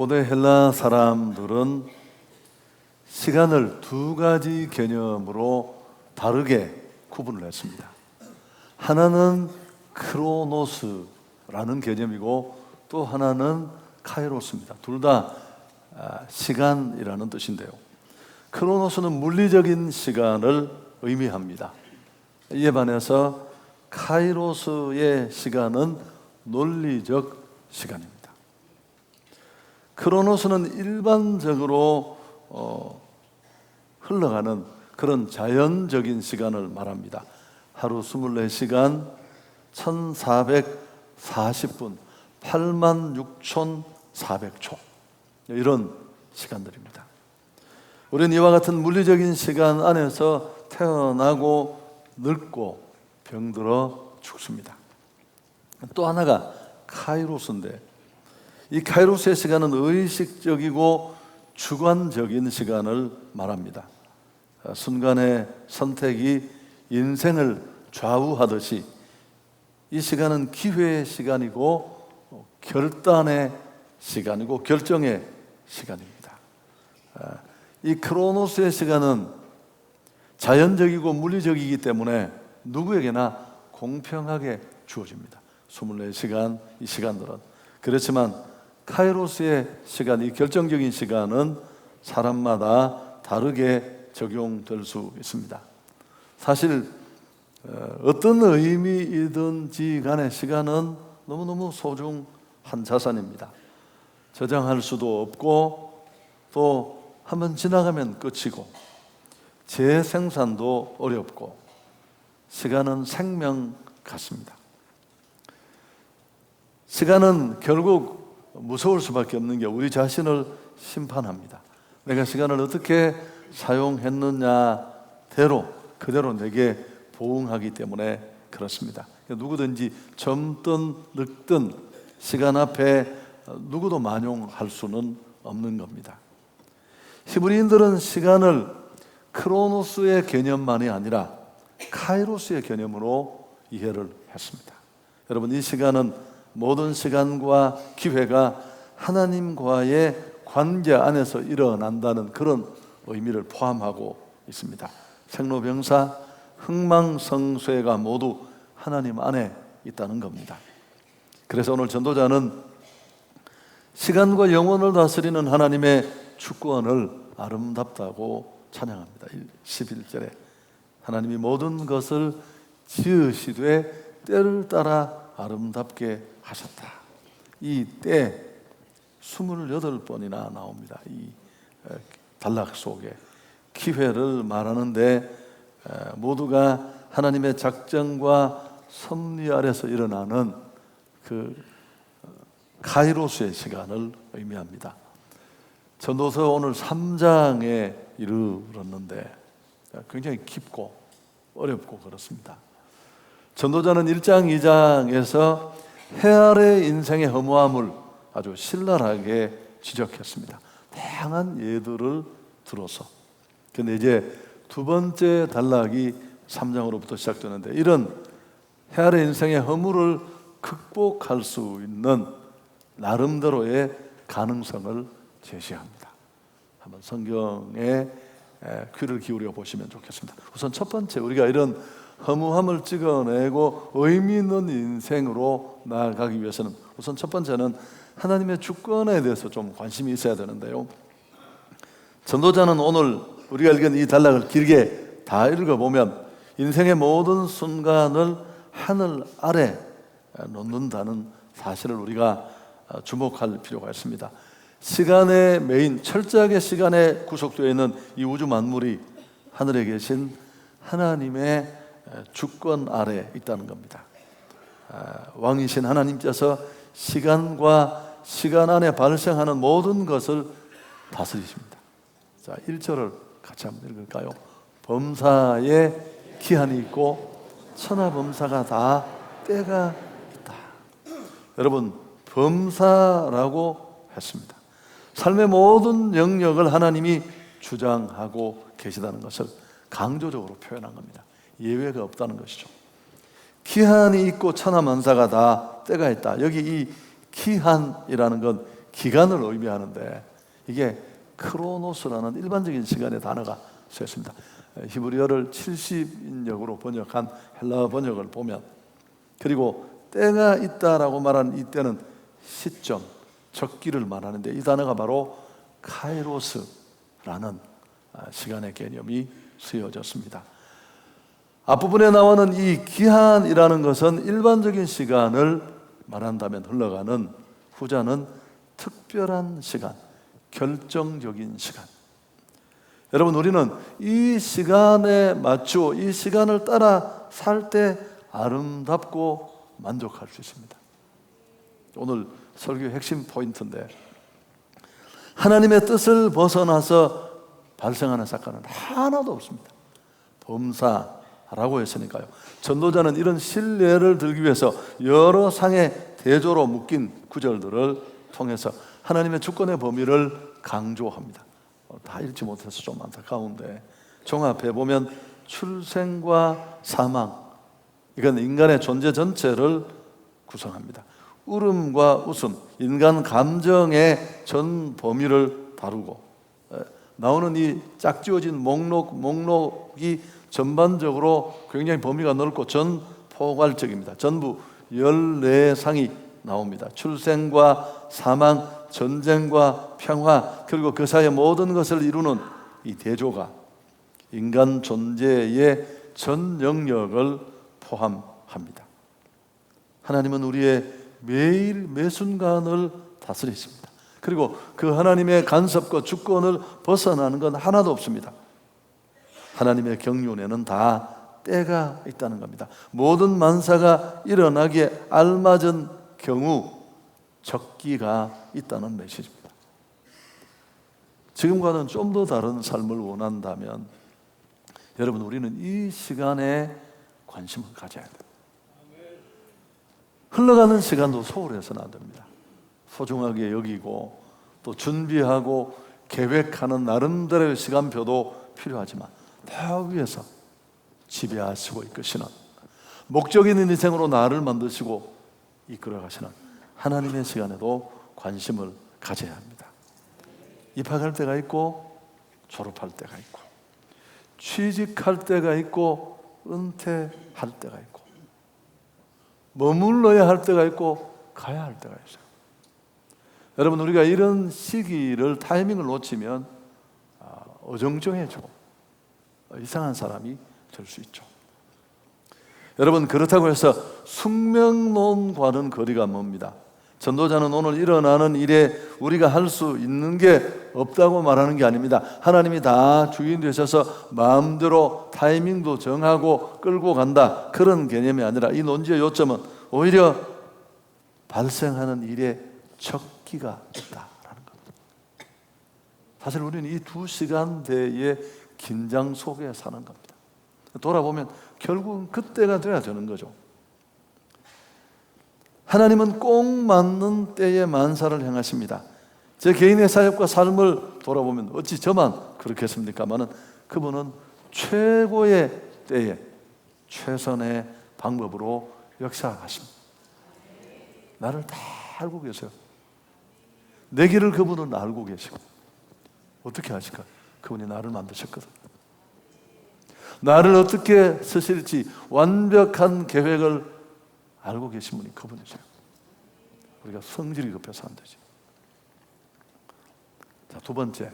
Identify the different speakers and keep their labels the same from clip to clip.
Speaker 1: 고대 헬라 사람들은 시간을 두 가지 개념으로 다르게 구분을 했습니다. 하나는 크로노스라는 개념이고 또 하나는 카이로스입니다. 둘다 아, 시간이라는 뜻인데요. 크로노스는 물리적인 시간을 의미합니다. 이에 반해서 카이로스의 시간은 논리적 시간입니다. 크로노스는 일반적으로 어, 흘러가는 그런 자연적인 시간을 말합니다. 하루 24시간 1440분 86,400초 이런 시간들입니다. 우리는 이와 같은 물리적인 시간 안에서 태어나고 늙고 병들어 죽습니다. 또 하나가 카이로스인데 이 카이로스의 시간은 의식적이고 주관적인 시간을 말합니다. 순간의 선택이 인생을 좌우하듯이 이 시간은 기회의 시간이고 결단의 시간이고 결정의 시간입니다. 이 크로노스의 시간은 자연적이고 물리적이기 때문에 누구에게나 공평하게 주어집니다. 24시간 이 시간들은 그렇지만 카이로스의 시간 이 결정적인 시간은 사람마다 다르게 적용될 수 있습니다. 사실 어, 어떤 의미이든지 간에 시간은 너무너무 소중한 자산입니다. 저장할 수도 없고 또 한번 지나가면 끝이고 재생산도 어렵고 시간은 생명 같습니다. 시간은 결국 무서울 수밖에 없는 게 우리 자신을 심판합니다. 내가 시간을 어떻게 사용했느냐대로 그대로 내게 보응하기 때문에 그렇습니다. 누구든지 젊든 늙든 시간 앞에 누구도 만용할 수는 없는 겁니다. 히브리인들은 시간을 크로노스의 개념만이 아니라 카이로스의 개념으로 이해를 했습니다. 여러분 이 시간은 모든 시간과 기회가 하나님과의 관계 안에서 일어난다는 그런 의미를 포함하고 있습니다. 생로병사, 흥망성쇠가 모두 하나님 안에 있다는 겁니다. 그래서 오늘 전도자는 시간과 영혼을 다스리는 하나님의 주권을 아름답다고 찬양합니다. 11절에 하나님이 모든 것을 지으시되 때를 따라 아름답게 하셨다. 이 때 28번이나 나옵니다. 이 단락 속에 기회를 말하는데 모두가 하나님의 작정과 섭리 아래서 일어나는 그 카이로스의 시간을 의미합니다. 전도서 오늘 3장에 이르렀는데 굉장히 깊고 어렵고 그렇습니다. 전도자는 1장, 2장에서 헤아의 인생의 허무함을 아주 신랄하게 지적했습니다. 다양한 예들을 들어서. 근데 이제 두 번째 단락이 3장으로부터 시작되는데 이런 헤아의 인생의 허물을 극복할 수 있는 나름대로의 가능성을 제시합니다. 한번 성경에 귀를 기울여 보시면 좋겠습니다. 우선 첫 번째 우리가 이런 허무함을 찍어내고 의미 있는 인생으로 나아가기 위해서는 우선 첫 번째는 하나님의 주권에 대해서 좀 관심이 있어야 되는데요. 전도자는 오늘 우리가 읽은 이 단락을 길게 다 읽어보면 인생의 모든 순간을 하늘 아래 놓는다는 사실을 우리가 주목할 필요가 있습니다. 시간의 메인, 철저하게 시간에 구속되어 있는 이 우주 만물이 하늘에 계신 하나님의 주권 아래 있다는 겁니다. 왕이신 하나님께서 시간과 시간 안에 발생하는 모든 것을 다스리십니다. 자, 1절을 같이 한번 읽을까요? 범사에 기한이 있고 천하 범사가 다 때가 있다. 여러분, 범사라고 했습니다. 삶의 모든 영역을 하나님이 주장하고 계시다는 것을 강조적으로 표현한 겁니다. 예외가 없다는 것이죠. 기한이 있고 천하 만사가 다 때가 있다. 여기 이 기한이라는 건 기간을 의미하는데 이게 크로노스라는 일반적인 시간의 단어가 쓰였습니다. 히브리어를 70인역으로 번역한 헬라어 번역을 보면 그리고 때가 있다라고 말하는 이 때는 시점, 적기를 말하는데 이 단어가 바로 카이로스라는 아, 시간의 개념이 쓰여졌습니다. 앞부분에 나오는 이 기한이라는 것은 일반적인 시간을 말한다면 흘러가는 후자는 특별한 시간, 결정적인 시간. 여러분, 우리는 이 시간에 맞추어 이 시간을 따라 살 때 아름답고 만족할 수 있습니다. 오늘 설교의 핵심 포인트인데, 하나님의 뜻을 벗어나서 발생하는 사건은 하나도 없습니다. 범사 라고 했으니까요. 전도자는 이런 신뢰를 들기 위해서 여러 상의 대조로 묶인 구절들을 통해서 하나님의 주권의 범위를 강조합니다. 어, 다 읽지 못해서 좀 안타까운데 종합해 보면 출생과 사망 이건 인간의 존재 전체를 구성합니다. 울음과 웃음, 인간 감정의 전 범위를 다루고 나오는 이 짝지어진 목록 목록이 전반적으로 굉장히 범위가 넓고 전 포괄적입니다. 전부 14상이 나옵니다. 출생과 사망, 전쟁과 평화, 그리고 그 사이의 모든 것을 이루는 이 대조가 인간 존재의 전 영역을 포함합니다. 하나님은 우리의 매일 매 순간을 다스리십니다. 그리고 그 하나님의 간섭과 주권을 벗어나는 건 하나도 없습니다. 하나님의 경륜에는 다 때가 있다는 겁니다. 모든 만사가 일어나기에 알맞은 경우 적기가 있다는 메시지입니다. 지금과는 좀 더 다른 삶을 원한다면 여러분 우리는 이 시간에 관심을 가져야 돼요. 흘러가는 시간도 소홀해서는 안 됩니다. 소중하게 여기고 또 준비하고 계획하는 나름대로의 시간표도 필요하지만 다 위해서 지배하시고 이끄시는 목적 있는 인생으로 나를 만드시고 이끌어 가시는 하나님의 시간에도 관심을 가져야 합니다. 입학할 때가 있고 졸업할 때가 있고 취직할 때가 있고 은퇴할 때가 있고 머물러야 할 때가 있고 가야 할 때가 있어요. 여러분 우리가 이런 시기를 타이밍을 놓치면 아, 어정쩡해지고 이상한 사람이 될 수 있죠. 여러분 그렇다고 해서 숙명론과는 거리가 멉니다. 전도자는 오늘 일어나는 일에 우리가 할 수 있는 게 없다고 말하는 게 아닙니다. 하나님이 다 주인 되셔서 마음대로 타이밍도 정하고 끌고 간다. 그런 개념이 아니라 이 논지의 요점은 오히려 발생하는 일에 적기가 겁니다. 사실 우리는 이 두 시간대의 긴장 속에 사는 겁니다. 돌아보면 결국은 그때가 돼야 되는 거죠. 하나님은 꼭 맞는 때에 만사를 행하십니다. 제 개인의 사역과 삶을 돌아보면 어찌 저만 그렇겠습니까마는 그분은 최고의 때에 최선의 방법으로 역사하십니다. 나를 다 알고 계세요. 내 길을 그분은 알고 계시고 어떻게 하실까? 그분이 나를 만드셨거든. 나를 어떻게 쓰실지 완벽한 계획을 알고 계신 분이 그분이세요. 우리가 성질이 급해서 안 되지. 자, 두 번째.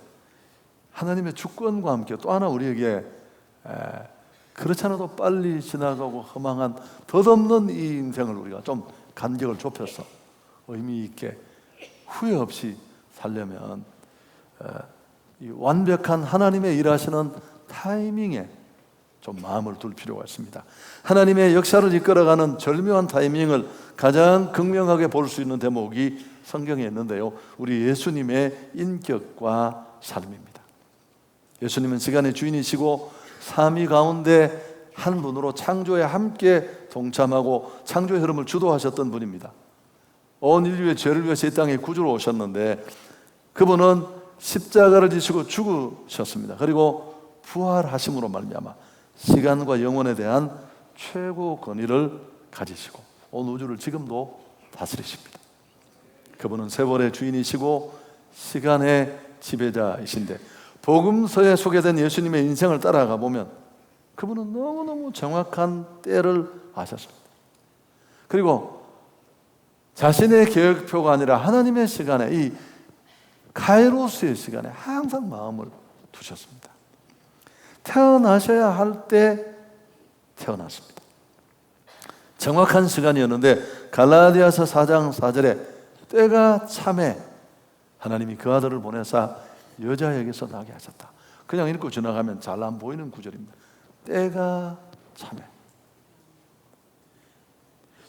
Speaker 1: 하나님의 주권과 함께 또 하나 우리에게 에, 그렇지 않아도 빨리 지나가고 허망한 덧없는 이 인생을 우리가 좀 간격을 좁혀서 의미 있게 후회 없이 살려면 에, 이 완벽한 하나님의 일하시는 타이밍에 좀 마음을 둘 필요가 있습니다. 하나님의 역사를 이끌어가는 절묘한 타이밍을 가장 극명하게 볼 수 있는 대목이 성경에 있는데요. 우리 예수님의 인격과 삶입니다. 예수님은 시간의 주인이시고 삼위 가운데 한 분으로 창조에 함께 동참하고 창조의 흐름을 주도하셨던 분입니다. 온 인류의 죄를 위해서 이 땅에 구주로 오셨는데 그분은 십자가를 지시고 죽으셨습니다. 그리고 부활하심으로 말미암아 시간과 영혼에 대한 최고 권위를 가지시고 온 우주를 지금도 다스리십니다. 그분은 세월의 주인이시고 시간의 지배자이신데 복음서에 소개된 예수님의 인생을 따라가 보면 그분은 너무너무 정확한 때를 아셨습니다. 그리고 자신의 계획표가 아니라 하나님의 시간에 이 카이로스의 시간에 항상 마음을 두셨습니다. 태어나셔야 할 때 태어났습니다. 정확한 시간이었는데 갈라디아서 4장 4절에 때가 참에 하나님이 그 아들을 보내사 여자에게서 나게 하셨다. 그냥 읽고 지나가면 잘 안 보이는 구절입니다. 때가 참에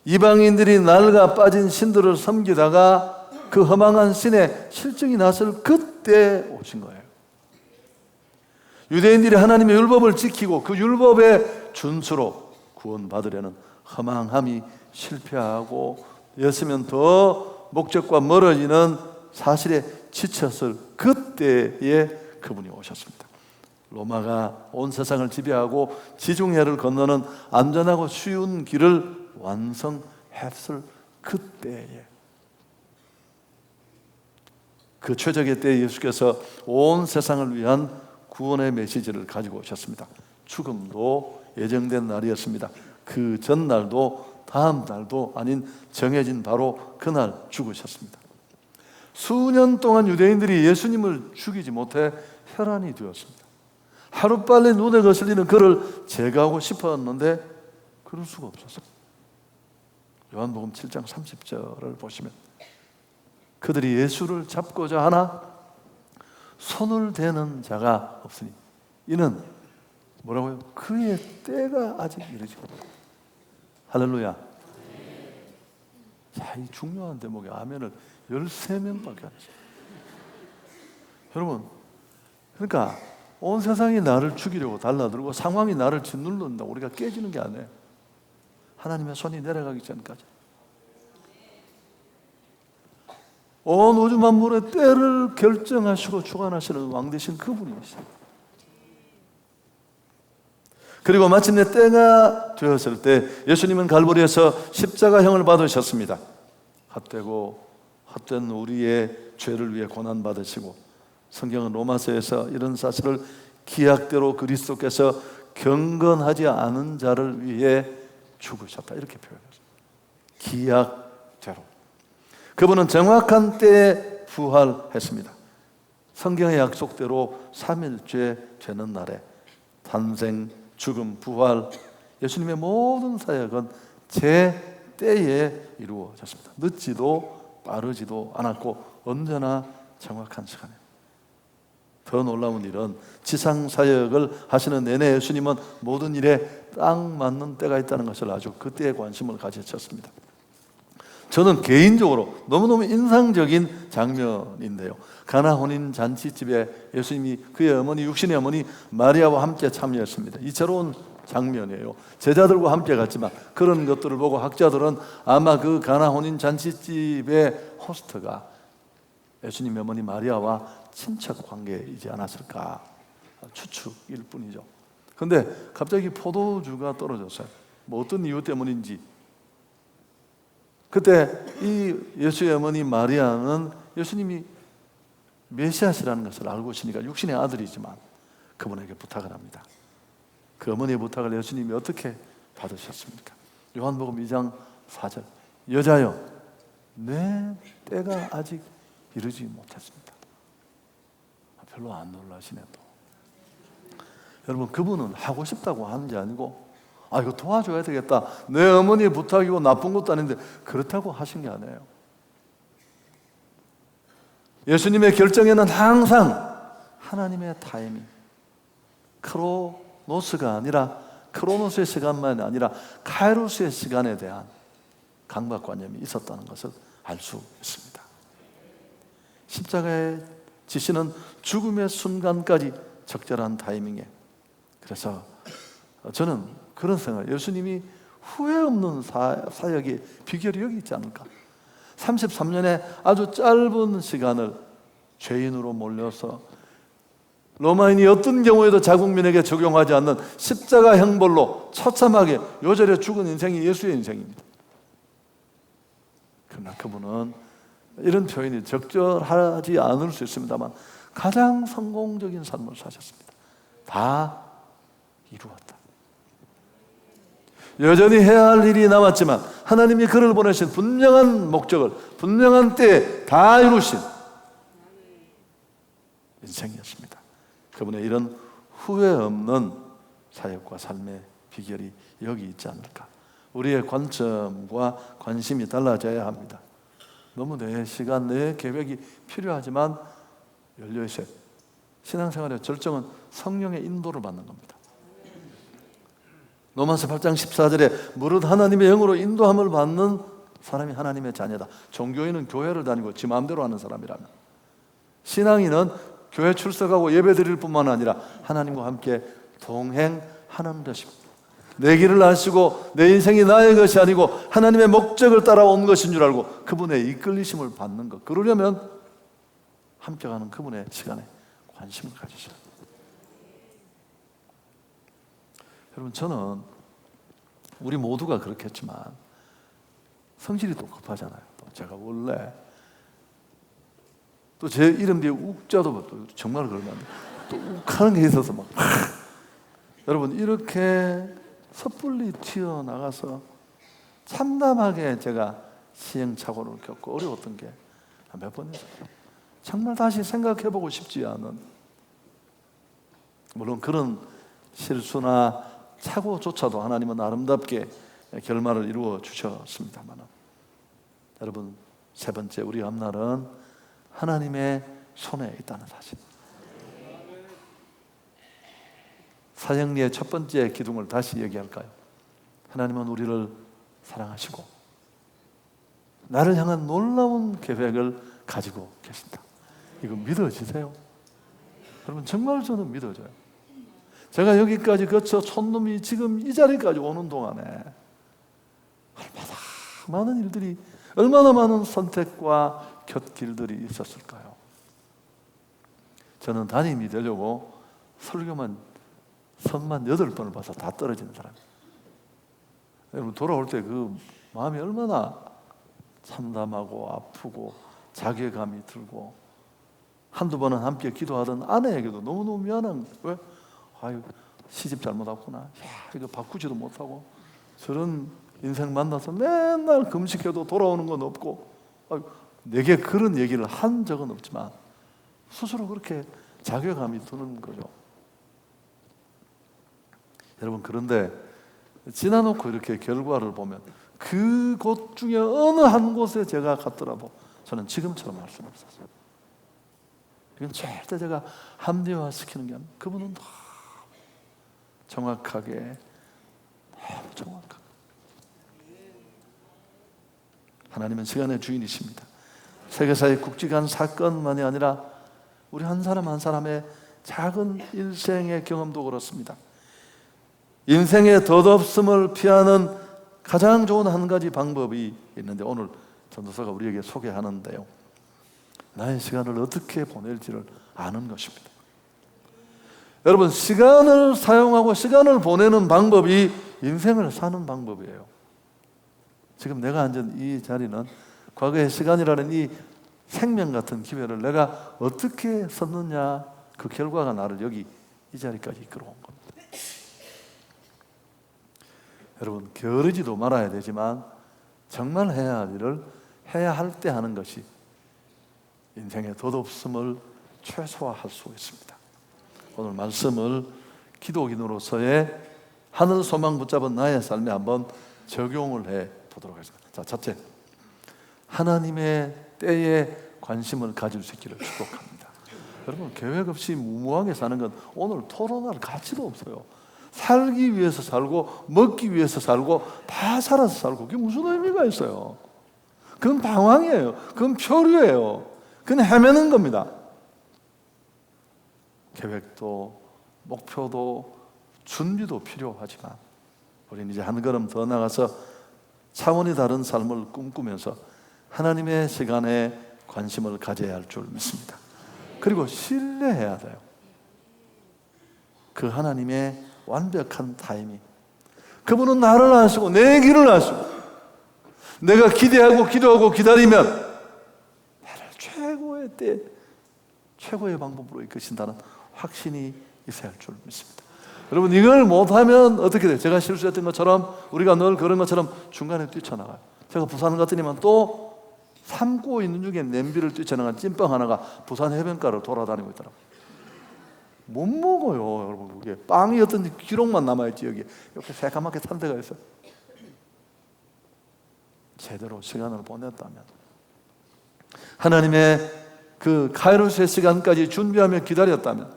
Speaker 1: 이방인들이 낡아 빠진 신들을 섬기다가 그 허망한 신에 실증이 났을 그때 오신 거예요. 유대인들이 하나님의 율법을 지키고 그 율법의 준수로 구원받으려는 허망함이 실패하고 였으면 더 목적과 멀어지는 사실에 지쳤을 그때에 그분이 오셨습니다. 로마가 온 세상을 지배하고 지중해를 건너는 안전하고 쉬운 길을 완성했을 그때에 그 최적의 때에 예수께서 온 세상을 위한 구원의 메시지를 가지고 오셨습니다. 죽음도 예정된 날이었습니다. 그 전날도 다음 날도 아닌 정해진 바로 그날 죽으셨습니다. 수년 동안 유대인들이 예수님을 죽이지 못해 혈안이 되었습니다. 하루빨리 눈에 거슬리는 그를 제거하고 싶었는데 그럴 수가 없었어요. 요한복음 7장 30절을 보시면 그들이 예수를 잡고자 하나 손을 대는 자가 없으니 이는 뭐라고요? 그의 때가 아직 이르지. 할렐루야. 자, 이 중요한 대목에 아멘을 13명밖에 안 했어요. 여러분, 그러니까 온 세상이 나를 죽이려고 달라들고 상황이 나를 짓누른다 우리가 깨지는 게 아니에요. 하나님의 손이 내려가기 전까지. 온 우주 만물의 때를 결정하시고 주관하시는 왕 되신 그분이시죠. 그리고 마침내 때가 되었을 때 예수님은 갈보리에서 십자가형을 받으셨습니다. 헛되고 헛된 우리의 죄를 위해 고난 받으시고 성경은 로마서에서 이런 사실을 기약대로 그리스도께서 경건하지 않은 자를 위해 죽으셨다 이렇게 표현했습니다. 기약대로. 그분은 정확한 때에 부활했습니다. 성경의 약속대로 3일째 되는 날에 탄생, 죽음, 부활, 예수님의 모든 사역은 제 때에 이루어졌습니다. 늦지도 빠르지도 않았고 언제나 정확한 시간에. 더 놀라운 일은 지상 사역을 하시는 내내 예수님은 모든 일에 딱 맞는 때가 있다는 것을 아주 그때에 관심을 가지셨습니다. 저는 개인적으로 너무너무 인상적인 장면인데요. 가나 혼인 잔치집에 예수님이 그의 어머니 육신의 어머니 마리아와 함께 참여했습니다. 이채로운 장면이에요. 제자들과 함께 갔지만 그런 것들을 보고 학자들은 아마 그 가나 혼인 잔치집의 호스트가 예수님의 어머니 마리아와 친척 관계이지 않았을까 추측일 뿐이죠. 근데 갑자기 포도주가 떨어졌어요. 뭐 어떤 이유 때문인지 그때 이 예수의 어머니 마리아는 예수님이 메시아시라는 것을 알고 있으니까 육신의 아들이지만 그분에게 부탁을 합니다. 그 어머니의 부탁을 예수님이 어떻게 받으셨습니까? 요한복음 2장 4절 여자여 내 때가 아직 이르지 못했습니다. 아, 별로 안 놀라시네 또. 여러분 그분은 하고 싶다고 하는 게 아니고 아, 이거 도와줘야 되겠다. 내 어머니의 부탁이고 나쁜 것도 아닌데 그렇다고 하신 게 아니에요. 예수님의 결정에는 항상 하나님의 타이밍, 크로노스가 아니라 크로노스의 시간만이 아니라 카이로스의 시간에 대한 강박관념이 있었다는 것을 알 수 있습니다. 십자가에 지시는 죽음의 순간까지 적절한 타이밍에 그래서 저는 그런 생각. 예수님이 후회 없는 사, 사역의 비결이 여기 있지 않을까? 33년의 아주 짧은 시간을 죄인으로 몰려서 로마인이 어떤 경우에도 자국민에게 적용하지 않는 십자가 형벌로 처참하게 요절에 죽은 인생이 예수의 인생입니다. 그러나 그분은 이런 표현이 적절하지 않을 수 있습니다만 가장 성공적인 삶을 사셨습니다. 다 이루었다. 여전히 해야 할 일이 남았지만 하나님이 그를 보내신 분명한 목적을 분명한 때에 다 이루신 인생이었습니다. 그분의 이런 후회 없는 사역과 삶의 비결이 여기 있지 않을까. 우리의 관점과 관심이 달라져야 합니다. 너무 내 시간, 내 계획이 필요하지만 열려 있어요. 신앙생활의 절정은 성령의 인도를 받는 겁니다. 로마서 8장 14절에 무릇 하나님의 영으로 인도함을 받는 사람이 하나님의 자녀다. 종교인은 교회를 다니고 지 마음대로 하는 사람이라면 신앙인은 교회 출석하고 예배 드릴 뿐만 아니라 하나님과 함께 동행하는 것입니다. 내 길을 아시고 내 인생이 나의 것이 아니고 하나님의 목적을 따라온 것인 줄 알고 그분의 이끌리심을 받는 것. 그러려면 함께 가는 그분의 시간에 관심을 가지셔야 합니다. 여러분 저는 우리 모두가 그렇겠지만 성질이. 또 제가 원래 또 제 이름 뒤에 욱자도 또 정말 그러면 또 욱하는 게 있어서 막 여러분 이렇게 섣불리 튀어나가서 참담하게 제가 시행착오를 겪고 어려웠던 게 몇번 있어요. 정말 다시 생각해보고 싶지 않은 물론 그런 실수나 착오조차도 하나님은 아름답게 결말을 이루어 주셨습니다만 여러분 세 번째 우리 앞날은 하나님의 손에 있다는 사실. 사형리의 첫 번째 기둥을 다시 얘기할까요? 하나님은 우리를 사랑하시고 나를 향한 놀라운 계획을 가지고 계신다. 이거 믿어지세요? 여러분 정말 저는 믿어져요. 제가 여기까지 거쳐 촌놈이 지금 이 자리까지 오는 동안에 얼마나 많은 일들이 얼마나 많은 선택과 곁길들이 있었을까요? 저는 담임이 되려고 설교만 선만 여덟 번을 봐서 다 떨어지는 사람이에요. 여러분 돌아올 때 그 마음이 얼마나 참담하고 아프고 자괴감이 들고 한두 번은 함께 기도하던 아내에게도 너무너무 미안한 왜? 아유 시집 잘못했구나. 야 이거 바꾸지도 못하고 저런 인생 만나서 맨날 금식해도 돌아오는 건 없고 아유, 내게 그런 얘기를 한 적은 없지만 스스로 그렇게 자괴감이 드는 거죠. 여러분 그런데 지나놓고 이렇게 결과를 보면 그곳 중에 어느 한 곳에 제가 갔더라도 저는 지금처럼 할 수는 없었어요. 이건 절대 제가 합리화시키는 게 아니고 그분은 정확하게 너무 정확하게 하나님은 시간의 주인이십니다. 세계사의 굵직한 사건만이 아니라 우리 한 사람 한 사람의 작은 일생의 경험도 그렇습니다. 인생의 덧없음을 피하는 가장 좋은 한 가지 방법이 있는데 오늘 전도사가 우리에게 소개하는데요. 나의 시간을 어떻게 보낼지를 아는 것입니다. 여러분, 시간을 사용하고 시간을 보내는 방법이 인생을 사는 방법이에요. 지금 내가 앉은 이 자리는 과거의 시간이라는 이 생명 같은 기회를 내가 어떻게 썼느냐 그 결과가 나를 여기 이 자리까지 이끌어온 겁니다. 여러분 게으르지도 말아야 되지만 정말 해야 할 일을 해야 할 때 하는 것이 인생의 덧없음을 최소화할 수 있습니다. 오늘 말씀을 기도인으로서의 하늘 소망 붙잡은 나의 삶에 한번 적용을 해 보도록 하겠습니다. 자, 첫째. 하나님의 때에 관심을 가질 수 있기를 축복합니다. 여러분, 계획 없이 무모하게 사는 건 오늘 토론할 가치도 없어요. 살기 위해서 살고 먹기 위해서 살고 다 살아서 살고 그게 무슨 의미가 있어요? 그건 방황이에요. 그건 표류예요. 그건 헤매는 겁니다. 계획도 목표도 준비도 필요하지만 우리는 이제 한 걸음 더 나가서 차원이 다른 삶을 꿈꾸면서 하나님의 시간에 관심을 가져야 할 줄 믿습니다. 그리고 신뢰해야 돼요. 그 하나님의 완벽한 타이밍. 그분은 나를 아시고 내 길을 아시고 내가 기대하고 기도하고 기다리면 때 최고의 방법으로 이끄신다는 확신이 있어야 할 줄 믿습니다. 여러분 이걸 못하면 어떻게 돼요? 제가 실수했던 것처럼 우리가 늘 그런 것처럼 중간에 뛰쳐나가요. 제가 부산 갔더니만 또 삶고 있는 중에 냄비를 뛰쳐나간 찐빵 하나가 부산 해변가를 돌아다니고 있더라고요. 못 먹어요, 여러분. 그게 빵이 어떤 기록만 남아있지 여기 이렇게 새까맣게 탄 데가 있어요. 제대로 시간을 보냈다면 하나님의 그 카이로스의 시간까지 준비하며 기다렸다면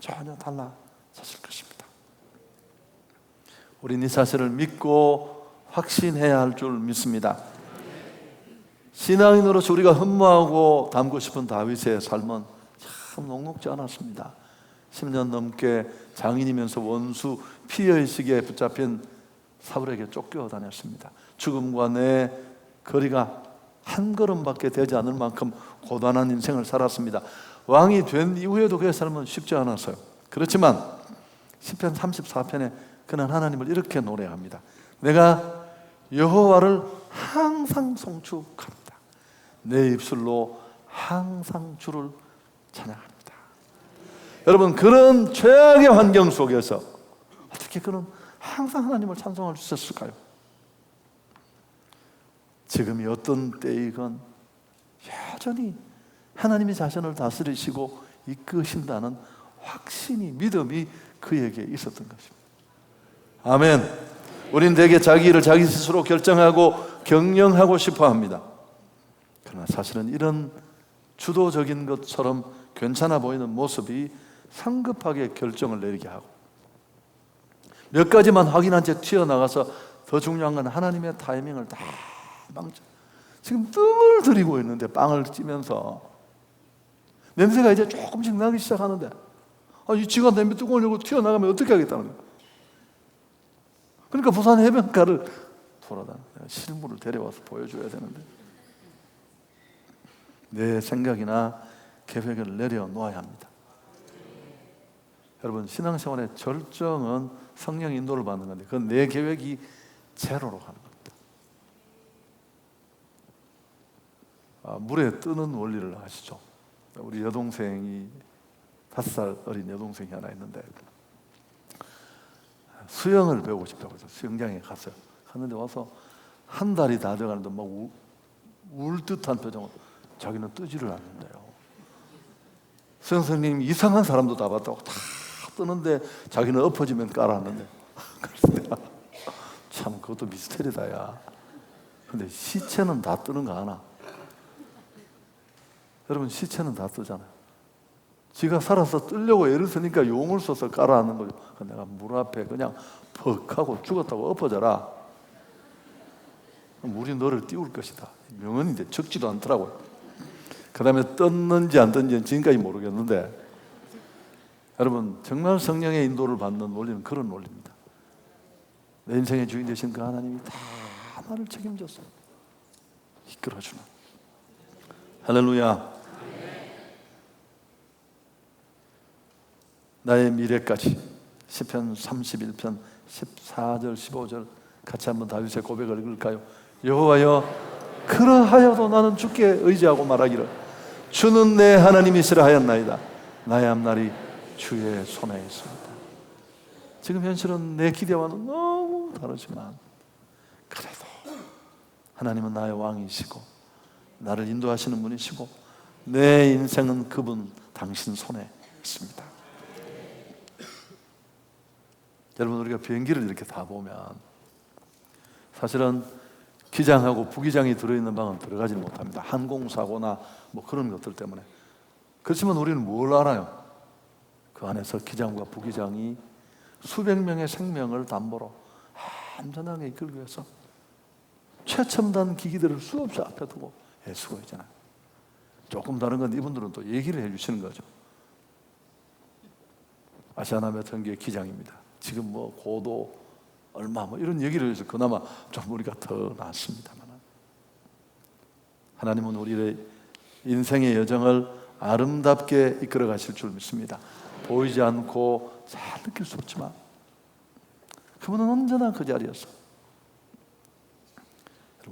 Speaker 1: 전혀 달라졌을 것입니다. 우리는 이 사실을 믿고 확신해야 할 줄 믿습니다. 신앙인으로서 우리가 흠모하고 담고 싶은 다윗의 삶은 참 녹록지 않았습니다. 10년 넘게 장인이면서 원수 피의식에 붙잡힌 사울에게 쫓겨 다녔습니다. 죽음과 내 거리가 한 걸음밖에 되지 않을 만큼 고단한 인생을 살았습니다. 왕이 된 이후에도 그의 삶은 쉽지 않았어요. 그렇지만 시편 34편에 그는 하나님을 이렇게 노래합니다. 내가 여호와를 항상 송축합니다. 내 입술로 항상 주를 찬양합니다. 여러분 그런 최악의 환경 속에서 어떻게 그는 항상 하나님을 찬송할 수 있었을까요? 지금이 어떤 때이건 여전히 하나님이 자신을 다스리시고 이끄신다는 확신이 믿음이 그에게 있었던 것입니다. 아멘. 우린 대개 자기 일을 자기 스스로 결정하고 경영하고 싶어 합니다. 그러나 사실은 이런 주도적인 것처럼 괜찮아 보이는 모습이 성급하게 결정을 내리게 하고 몇 가지만 확인한 채 튀어나가서 더 중요한 건 하나님의 타이밍을 다 망쳐. 지금 뜸을 들이고 있는데 빵을 찌면서 냄새가 이제 조금씩 나기 시작하는데 아, 이 지가 냄비 뚜껑을 열고 튀어나가면 어떻게 하겠다는 거야. 그러니까 부산 해변가를 돌아다니 실물을 데려와서 보여줘야 되는데 내 생각이나 계획을 내려놓아야 합니다. 여러분 신앙생활의 절정은 성령 인도를 받는 건데 그건 내 계획이 제로로 가는 겁니다. 아, 물에 뜨는 원리를 아시죠? 우리 여동생이 다섯 살 어린 여동생이 하나 있는데 수영을 배우고 싶다고 해서 수영장에 갔어요. 갔는데 와서 한 달이 다 돼가는데 막 울 듯한 표정으로 자기는 뜨지를 않는데요. 수영 선생님 이상한 사람도 다 봤다고 다 뜨는데 자기는 엎어지면 깔았는데 참 그것도 미스테리다 야. 근데 시체는 다 뜨는 거 아나? 여러분 시체는 다 뜨잖아요. 지가 살아서 뜨려고 애를 쓰니까 용을 써서 깔아앉는 거죠. 내가 물 앞에 그냥 퍽 하고 죽었다고 엎어져라. 물이 너를 띄울 것이다. 명언인데 적지도 않더라고요. 그 다음에 떴는지 안 떴는지는 지금까지 모르겠는데 여러분 정말 성령의 인도를 받는 원리는 그런 원리입니다. 내 인생의 주인 되신 그 하나님이 다 나를 책임져서 이끌어주는 할렐루야 나의 미래까지. 시편 31편 14절 15절 같이 한번 다윗의 고백을 읽을까요? 여호와여 그러하여도 나는 주께 의지하고 말하기를. 주는 내 하나님이시라 하였나이다. 나의 앞날이 주의 손에 있습니다. 지금 현실은 내 기대와는 너무 다르지만 그래도 하나님은 나의 왕이시고 나를 인도하시는 분이시고 내 인생은 그분 당신 손에 있습니다 여러분 우리가 비행기를 이렇게 다 보면 사실은 기장하고 부기장이 들어있는 방은 들어가지 못합니다. 항공사고나 뭐 그런 것들 때문에. 그렇지만 우리는 뭘 알아요? 그 안에서 기장과 부기장이 수백 명의 생명을 담보로 안전하게 이끌기 위해서 최첨단 기기들을 수없이 앞에 두고 애쓰고 있잖아요. 조금 다른 건 이분들은 또 얘기를 해주시는 거죠. 아시아나 전기의 기장입니다. 지금 뭐 고도 얼마 뭐 이런 얘기를 해서 그나마 좀 우리가 더 낫습니다만 하나님은 우리의 인생의 여정을 아름답게 이끌어 가실 줄 믿습니다. 보이지 않고 잘 느낄 수 없지만 그분은 언제나 그 자리였어.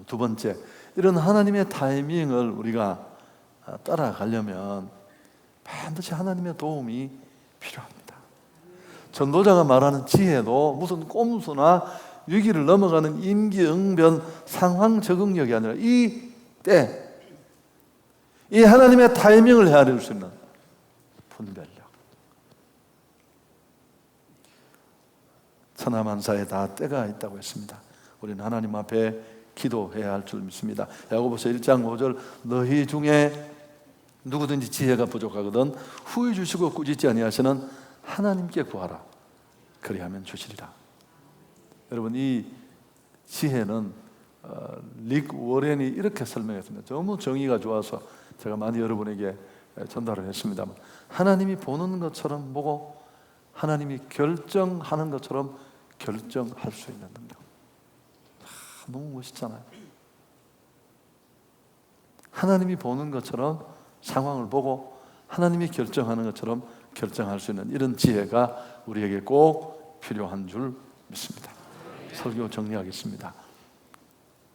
Speaker 1: 두 번째, 이런 하나님의 타이밍을 우리가 아, 따라가려면 반드시 하나님의 도움이 필요합니다. 전도자가 말하는 지혜도 무슨 꼼수나 위기를 넘어가는 임기응변 상황 적응력이 아니라 이 때, 이 하나님의 타이밍을 헤아릴 수 있는 분별력. 천하만사에 다 때가 있다고 했습니다. 우리는 하나님 앞에 기도해야 할 줄 믿습니다. 야고보서 1장 5절 너희 중에 누구든지 지혜가 부족하거든 후히 주시고 꾸짖지 아니하시는 하나님께 구하라. 그리하면 주시리라. 여러분 이 지혜는 어, 릭 워렌이 이렇게 설명했습니다. 너무 정의가 좋아서 제가 많이 여러분에게 전달을 했습니다만 하나님이 보는 것처럼 보고 하나님이 결정하는 것처럼 결정할 수 있는 능력. 아, 너무 멋있잖아요. 하나님이 보는 것처럼 상황을 보고 하나님이 결정하는 것처럼 결정할 수 있는 이런 지혜가 우리에게 꼭 필요한 줄 믿습니다. 설교 정리하겠습니다.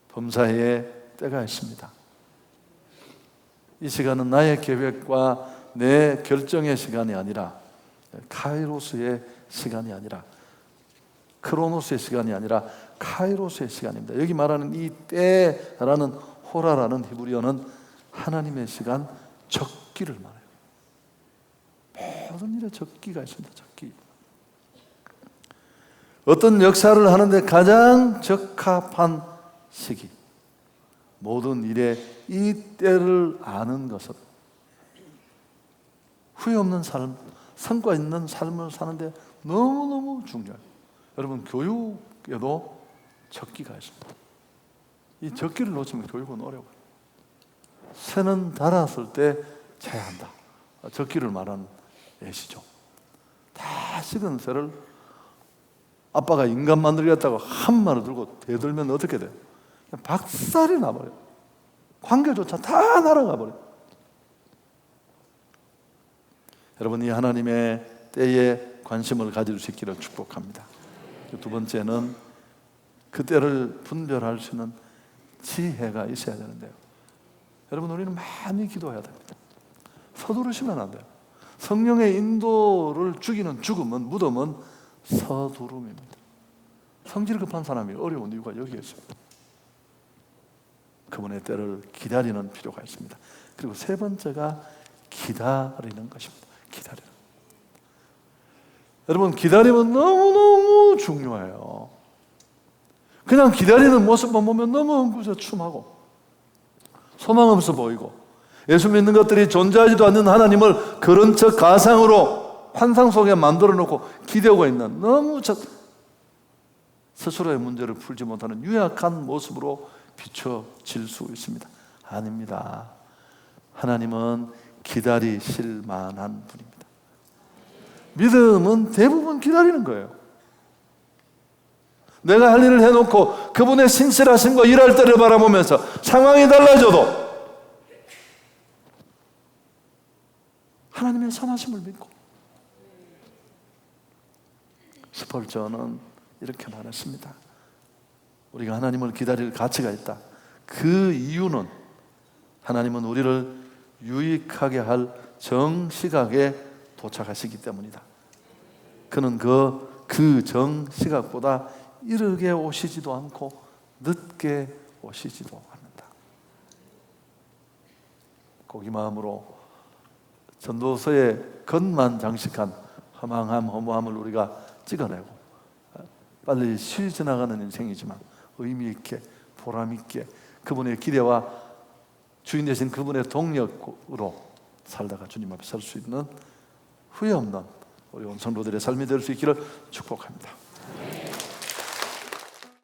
Speaker 1: 범사에 때가 있습니다. 이 시간은 나의 계획과 내 결정의 시간이 아니라 카이로스의 시간이 아니라 크로노스의 시간이 아니라 카이로스의 시간입니다. 여기 말하는 이 때라는 호라라는 히브리어는 하나님의 시간 적기를 말해요. 모든 일에 적기가 있습니다. 적기. 어떤 역사를 하는데 가장 적합한 시기. 모든 일에 이 때를 아는 것은 후회 없는 삶, 성과 있는 삶을 사는데 너무너무 중요해요. 여러분, 교육에도 적기가 있습니다. 이 적기를 놓치면 교육은 어려워요. 새는 달았을 때 쳐야 한다. 적기를 말하는 예시죠. 다 식은 새를 아빠가 인간 만들겠다고 한 마리 들고 대들면 어떻게 돼요? 박살이 나버려요. 관계조차 다 날아가 버려요. 여러분, 이 하나님의 때에 관심을 가질 수 있기를 축복합니다. 두 번째는 그때를 분별할 수 있는 지혜가 있어야 되는데요. 여러분, 우리는 많이 기도해야 됩니다. 서두르시면 안 돼요. 성령의 인도를 죽이는 죽음은, 무덤은 서두름입니다. 성질 급한 사람이 어려운 이유가 여기에 있습니다. 그분의 때를 기다리는 필요가 있습니다. 그리고 세 번째가 기다리는 것입니다. 기다리는. 여러분, 기다림은 너무너무 중요해요. 그냥 기다리는 모습만 보면 너무 엉구저춤하고 소망 없어 보이고 예수 믿는 것들이 존재하지도 않는 하나님을 그런 척 가상으로 환상 속에 만들어 놓고 기대고 있는 너무 저 스스로의 문제를 풀지 못하는 유약한 모습으로 비춰질 수 있습니다. 아닙니다. 하나님은 기다리실 만한 분입니다. 믿음은 대부분 기다리는 거예요. 내가 할 일을 해놓고 그분의 신실하신거 일할 때를 바라보면서 상황이 달라져도 하나님의 선하심을 믿고 스펄전은 이렇게 말했습니다. 우리가 하나님을 기다릴 가치가 있다. 그 이유는 하나님은 우리를 유익하게 할 정시각에 도착하시기 때문이다. 그는 그, 그 정시각보다 이르게 오시지도 않고 늦게 오시지도 않는다. 고기 마음으로 전도서의 겉만 장식한 허망함, 허무함을 우리가 찍어내고 빨리 쉬 지나가는 인생이지만 의미 있게 보람 있게 그분의 기대와 주인 되신 그분의 동력으로 살다가 주님 앞에 설 수 있는 후회 없는 우리 온 성도들의 삶이 될 수 있기를 축복합니다.